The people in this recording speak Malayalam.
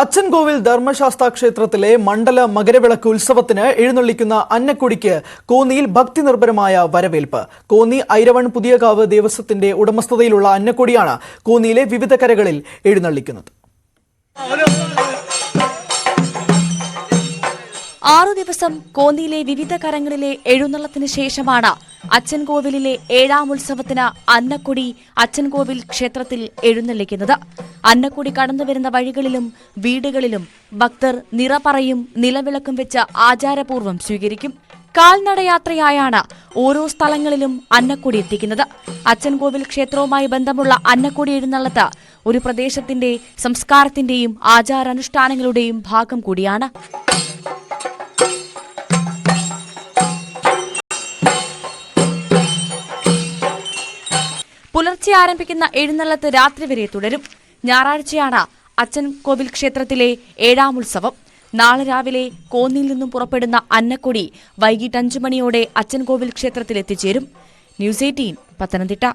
അച്ചൻകോവിൽ ധർമ്മശാസ്ത്ര ക്ഷേത്രത്തിലെ മണ്ഡല മകരവിളക്ക് ഉത്സവത്തിന് എഴുന്നള്ളിക്കുന്ന അന്നക്കൊടിക്ക് കോന്നിയിൽ ഭക്തി നിർഭരമായ വരവേൽപ്പ്. കോന്നി ഐരവൺ പുതിയകാവ് ദേവസ്വത്തിന്റെ ഉടമസ്ഥതയിലുള്ള അന്നക്കൊടിയാണ് കോന്നിയിലെ വിവിധ കരകളിൽ എഴുന്നള്ളിക്കുന്നത്. ആറു ദിവസം കോന്നിയിലെ വിവിധ കരങ്ങളിലെ എഴുന്നള്ളത്തിന് ശേഷമാണ് അച്ഛൻകോവിലിലെ ഏഴാം ഉത്സവത്തിന് അന്നക്കൊടി അച്ചൻകോവിൽ ക്ഷേത്രത്തിൽ എഴുന്നള്ളിക്കുന്നത്. അന്നക്കൊടി കടന്നുവരുന്ന വഴികളിലും വീടുകളിലും ഭക്തർ നിറപറയും നിലവിളക്കും വെച്ച് ആചാരപൂർവം സ്വീകരിക്കും. കാൽനടയാത്രയായാണ് ഓരോ സ്ഥലങ്ങളിലും അന്നക്കൂടി എത്തിക്കുന്നത്. അച്ചൻകോവിൽ ക്ഷേത്രവുമായി ബന്ധമുള്ള അന്നക്കൂടി എഴുന്നള്ളത്ത് ഒരു പ്രദേശത്തിന്റെ സംസ്കാരത്തിന്റെയും ആചാരാനുഷ്ഠാനങ്ങളുടെയും ഭാഗം കൂടിയാണ്. പുലർച്ചെ ആരംഭിക്കുന്ന എഴുന്നള്ളത്ത് രാത്രി വരെ തുടരും. ഞായറാഴ്ചയാണ് അച്ഛൻ കോവിൽ ക്ഷേത്രത്തിലെ ഏഴാം ഉത്സവം. നാളെ രാവിലെ കോന്നിയിൽ നിന്നും പുറപ്പെടുന്ന അന്നക്കൊടി വൈകിട്ട് അഞ്ചു മണിയോടെ അച്ഛൻ കോവിൽ ക്ഷേത്രത്തിൽ എത്തിച്ചേരും ന്യൂസ് എയ്റ്റീൻ പത്തനംതിട്ട.